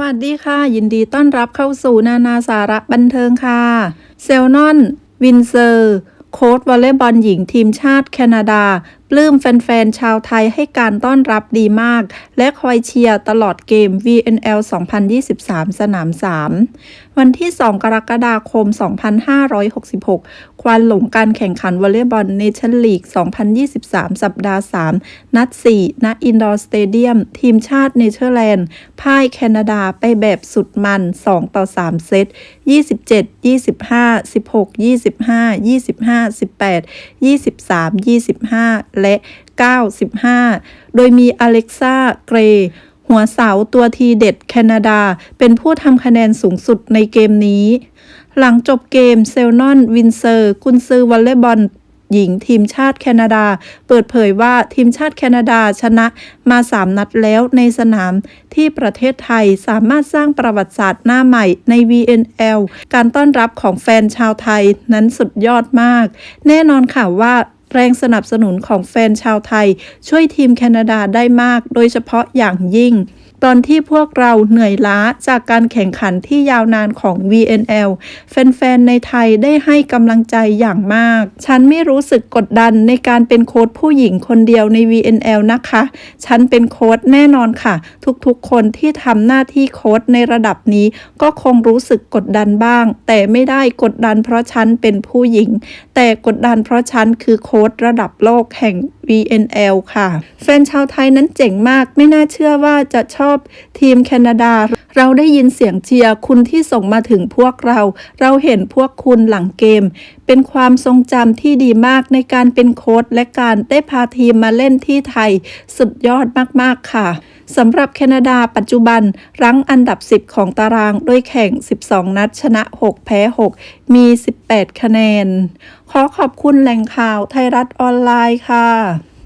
วัสดีค่ะ ยินดีต้อนรับเข้าสู่นานาสาระบันเทิงค่ะ เซลนอน วินเซอร์ โค้ชวอลเลย์บอลหญิงทีมชาติแคนาดาปลื้มแฟนๆ ชาวไทยให้การต้อนรับดีมาก และคอยเชียร์ตลอดเกม VNL 2023 สนาม 3 วันที่ 2 กรกฎาคม 2566 ควันหลงการแข่งขันวอลเลย์บอลเนชั่นลีก 2023 สัปดาห์ 3 นัด 4 ณ อินดอร์สเตเดียม ทีมชาติเนเธอร์แลนด์ พ่ายแคนาดาไปแบบสุดมัน 2 ต่อ 3 เซต 27 25 16 25 25 18 23 25และ 95 โดยมี อเล็กซ่า เกรย์หัวเสาตัวทีเด็ดแคนาดา เป็นผู้ทำคะแนนสูงสุดในเกมนี้ หลังจบเกมเซลนอน วินเซอร์กุนซือวอลเลย์บอลหญิงทีมชาติแคนาดา เปิดเผยว่าทีมชาติแคนาดาชนะมา 3 นัดแล้วในสนามที่ประเทศไทยสามารถสร้างประวัติศาสตร์หน้าใหม่ใน VNL การต้อนรับของแฟนชาวไทยนั้นสุดยอดมาก แน่นอนค่ะว่า แรงสนับสนุนของแฟนชาวไทย ช่วยทีมแคนาดาได้มาก โดยเฉพาะอย่างยิ่ง ตอนที่พวกเราเหนื่อยล้าจากการแข่งขันที่ยาวนานของ VNL แฟนๆ ในไทยได้ให้กำลังใจอย่างมาก ฉันไม่รู้สึกกดดันในการเป็นโค้ชผู้หญิงคนเดียวใน VNL นะคะ ฉันเป็นโค้ชแน่นอนค่ะ ทุกๆ คนที่ทำหน้าที่โค้ชในระดับนี้ก็คงรู้สึกกดดันบ้าง แต่ไม่ได้กดดันเพราะฉันเป็นผู้หญิง แต่กดดันเพราะฉันคือโค้ชระดับโลกแห่ง VNL ค่ะ แฟนชาวไทยนั้นเจ๋งมาก ไม่น่าเชื่อว่าจะชอบทีมแคนาดา เราได้ยินเสียงเชียร์คุณที่ส่งมาถึงพวกเรา เราเห็นพวกคุณหลังเกม เป็นความทรงจำที่ดีมากในการเป็นโค้ชและการได้พาทีมมาเล่นที่ไทย สุดยอดมากๆค่ะสำหรับแคนาดาปัจจุบัน รั้งอันดับ 10 ของตารางด้วยแข่ง 12 นัดชนะ 6 แพ้ 6 มี 18 คะแนน ขอขอบคุณแหล่งข่าวไทยรัฐออนไลน์ค่ะ